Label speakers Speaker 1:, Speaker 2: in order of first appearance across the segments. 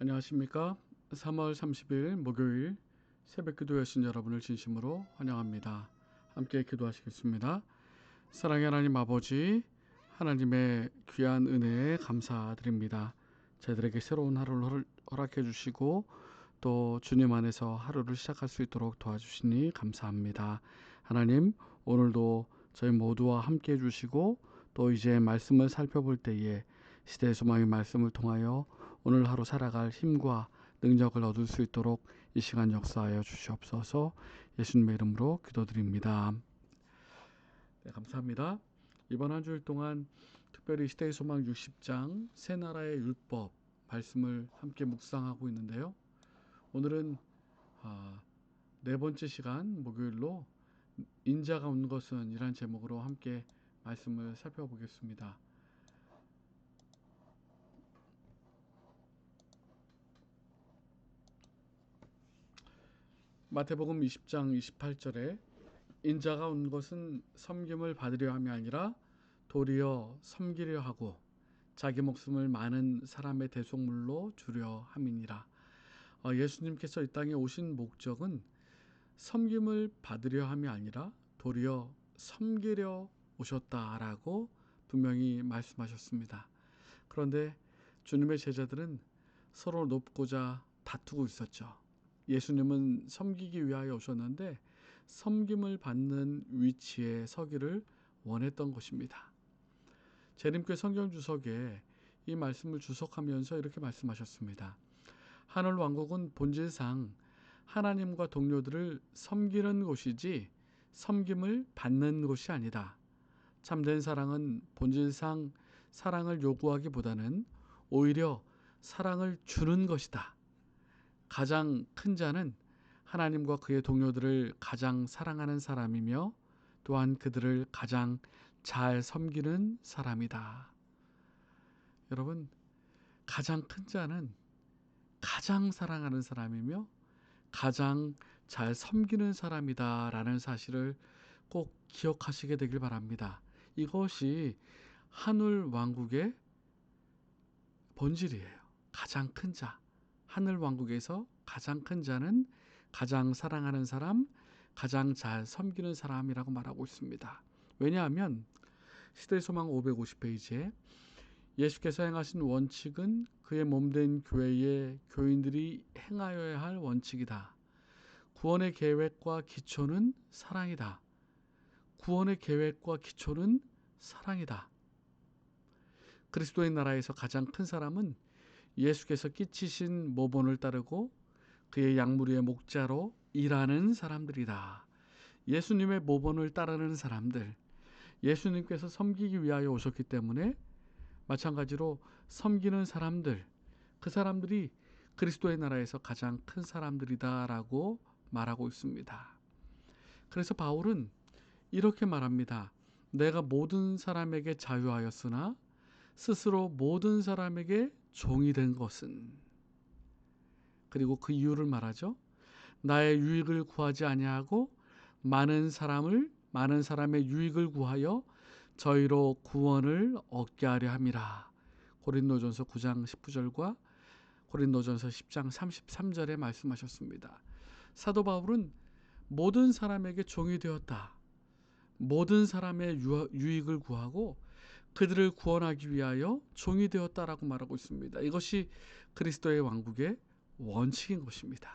Speaker 1: 안녕하십니까? 3월 30일 목요일 새벽 기도 여신 여러분을 진심으로 환영합니다. 함께 기도하시겠습니다. 사랑의 하나님 아버지, 하나님의 귀한 은혜에 감사드립니다. 저희들에게 새로운 하루를 허락해 주시고 또 주님 안에서 하루를 시작할 수 있도록 도와주시니 감사합니다. 하나님, 오늘도 저희 모두와 함께 해 주시고 또 이제 말씀을 살펴볼 때에 시대의 소망의 말씀을 통하여 오늘 하루 살아갈 힘과 능력을 얻을 수 있도록 이 시간 역사하여 주시옵소서 예수님의 이름으로 기도드립니다. 네, 감사합니다. 이번 한 주일 동안 특별히 시대의 소망 60장 새 나라의 율법 말씀을 함께 묵상하고 있는데요. 오늘은 아, 네 번째 시간 목요일로 인자가 온 것은 이란 제목으로 함께 말씀을 살펴보겠습니다. 마태복음 20장 28절에 인자가 온 것은 섬김을 받으려 함이 아니라 도리어 섬기려 하고 자기 목숨을 많은 사람의 대속물로 주려 함이니라. 어, 예수님께서 이 땅에 오신 목적은 섬김을 받으려 함이 아니라 도리어 섬기려 오셨다라고 분명히 말씀하셨습니다. 그런데 주님의 제자들은 서로 높고자 다투고 있었죠. 예수님은 섬기기 위하여 오셨는데 섬김을 받는 위치에 서기를 원했던 것입니다. 재림교 성경 주석에 이 말씀을 주석하면서 이렇게 말씀하셨습니다. 하늘 왕국은 본질상 하나님과 동료들을 섬기는 곳이지 섬김을 받는 곳이 아니다. 참된 사랑은 본질상 사랑을 요구하기보다는 오히려 사랑을 주는 것이다. 가장 큰 자는 하나님과 그의 동료들을 가장 사랑하는 사람이며 또한 그들을 가장 잘 섬기는 사람이다. 여러분, 가장 큰 자는 가장 사랑하는 사람이며 가장 잘 섬기는 사람이다 라는 사실을 꼭 기억하시게 되길 바랍니다. 이것이 하늘 왕국의 본질이에요. 가장 큰 자. 하늘 왕국에서 가장 큰 자는 가장 사랑하는 사람, 가장 잘 섬기는 사람이라고 말하고 있습니다. 왜냐하면 시대 소망 550페이지에 예수께서 행하신 원칙은 그의 몸된 교회의 교인들이 행하여야 할 원칙이다. 구원의 계획과 기초는 사랑이다. 구원의 계획과 기초는 사랑이다. 그리스도의 나라에서 가장 큰 사람은 예수께서 끼치신 모본을 따르고 그의 양무리의 목자로 일하는 사람들이다. 예수님의 모본을 따르는 사람들, 예수님께서 섬기기 위하여 오셨기 때문에 마찬가지로 섬기는 사람들, 그 사람들이 그리스도의 나라에서 가장 큰 사람들이다라고 말하고 있습니다. 그래서 바울은 이렇게 말합니다. 내가 모든 사람에게 자유하였으나 스스로 모든 사람에게 종이 된 것은 그리고 그 이유를 말하죠. 나의 유익을 구하지 아니하고 많은 사람을 많은 사람의 유익을 구하여 저희로 구원을 얻게 하려 함이라. 고린도전서 9장 19절과 고린도전서 10장 33절에 말씀하셨습니다. 사도 바울은 모든 사람에게 종이 되었다. 모든 사람의 유익을 구하고 그들을 구원하기 위하여 종이 되었다라고 말하고 있습니다. 이것이 그리스도의 왕국의 원칙인 것입니다.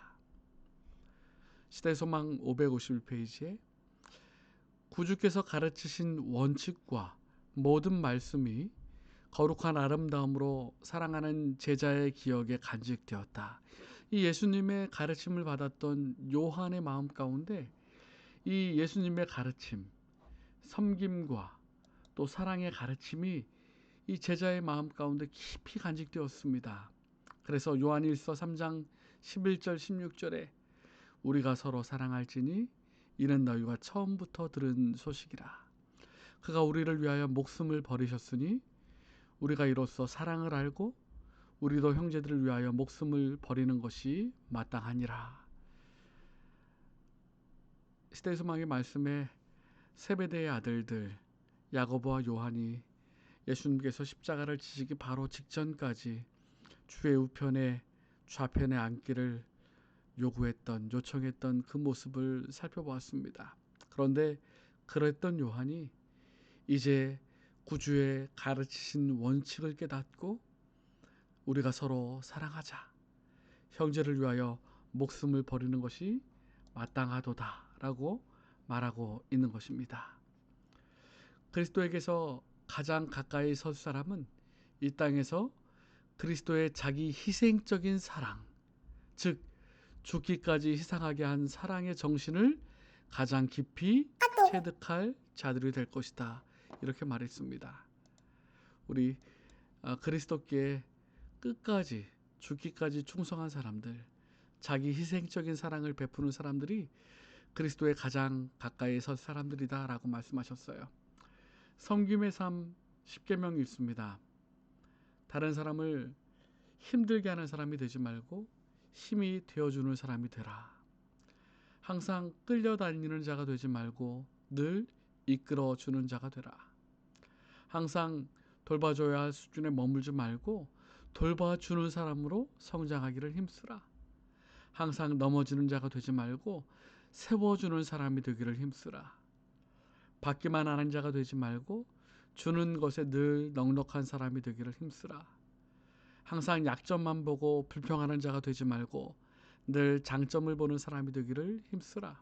Speaker 1: 시대 소망 551페이지에 구주께서 가르치신 원칙과 모든 말씀이 거룩한 아름다움으로 사랑하는 제자의 기억에 간직되었다. 이 예수님의 가르침을 받았던 요한의 마음 가운데 이 예수님의 가르침, 섬김과 또 사랑의 가르침이 이 제자의 마음 가운데 깊이 간직되었습니다. 그래서 요한일서 3장 11절 16절에 우리가 서로 사랑할지니 이는 너희가 처음부터 들은 소식이라. 그가 우리를 위하여 목숨을 버리셨으니 우리가 이로써 사랑을 알고 우리도 형제들을 위하여 목숨을 버리는 것이 마땅하니라. 시대 소망의 말씀에 세베대의 아들들 야고보와 요한이 예수님께서 십자가를 지시기 바로 직전까지 주의 우편에 좌편에 앉기를 요구했던 요청했던 그 모습을 살펴보았습니다. 그런데 그랬던 요한이 이제 구주의 가르치신 원칙을 깨닫고 우리가 서로 사랑하자. 형제를 위하여 목숨을 버리는 것이 마땅하도다라고 말하고 있는 것입니다. 그리스도에게서 가장 가까이 설 사람은 이 땅에서 그리스도의 자기 희생적인 사랑, 즉 죽기까지 희생하게 한 사랑의 정신을 가장 깊이 체득할 자들이 될 것이다. 이렇게 말했습니다. 우리 아, 그리스도께 끝까지 죽기까지 충성한 사람들, 자기 희생적인 사랑을 베푸는 사람들이 그리스도의 가장 가까이 설 사람들이다라고 말씀하셨어요. 섬김의 삶 10계명 있습니다. 다른 사람을 힘들게 하는 사람이 되지 말고 힘이 되어주는 사람이 되라. 항상 끌려다니는 자가 되지 말고 늘 이끌어주는 자가 되라. 항상 돌봐줘야 할 수준에 머물지 말고 돌봐주는 사람으로 성장하기를 힘쓰라. 항상 넘어지는 자가 되지 말고 세워주는 사람이 되기를 힘쓰라. 받기만 하는 자가 되지 말고 주는 것에 늘 넉넉한 사람이 되기를 힘쓰라. 항상 약점만 보고 불평하는 자가 되지 말고 늘 장점을 보는 사람이 되기를 힘쓰라.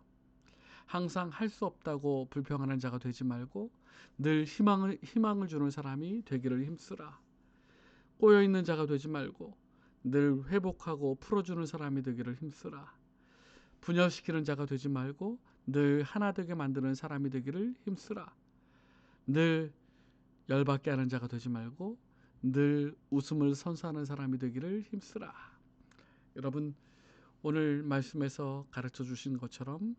Speaker 1: 항상 할 수 없다고 불평하는 자가 되지 말고 늘 희망을 희망을 주는 사람이 되기를 힘쓰라. 꼬여 있는 자가 되지 말고 늘 회복하고 풀어주는 사람이 되기를 힘쓰라. 분열시키는 자가 되지 말고 늘 하나 되게 만드는 사람이 되기를 힘쓰라. 늘 열받게 하는 자가 되지 말고 늘 웃음을 선사하는 사람이 되기를 힘쓰라. 여러분 오늘 말씀에서 가르쳐 주신 것처럼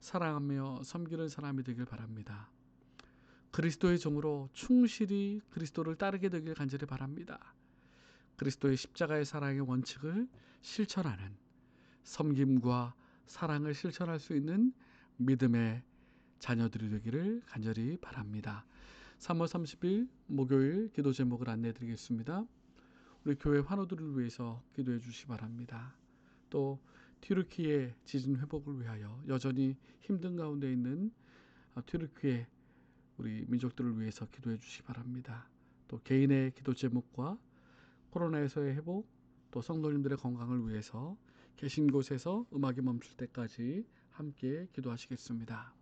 Speaker 1: 사랑하며 섬기는 사람이 되길 바랍니다. 그리스도의 종으로 충실히 그리스도를 따르게 되길 간절히 바랍니다. 그리스도의 십자가의 사랑의 원칙을 실천하는 섬김과 사랑을 실천할 수 있는 믿음의 자녀들이 되기를 간절히 바랍니다. 3월 30일 목요일 기도 제목을 안내해 드리겠습니다. 우리 교회 환우들을 위해서 기도해 주시 기 바랍니다. 또 튀르키의 지진 회복을 위하여 여전히 힘든 가운데 있는 아, 튀르키의 우리 민족들을 위해서 기도해 주시 기 바랍니다. 또 개인의 기도 제목과 코로나에서의 회복, 또 성도님들의 건강을 위해서 계신 곳에서 음악이 멈출 때까지 함께 기도하시겠습니다.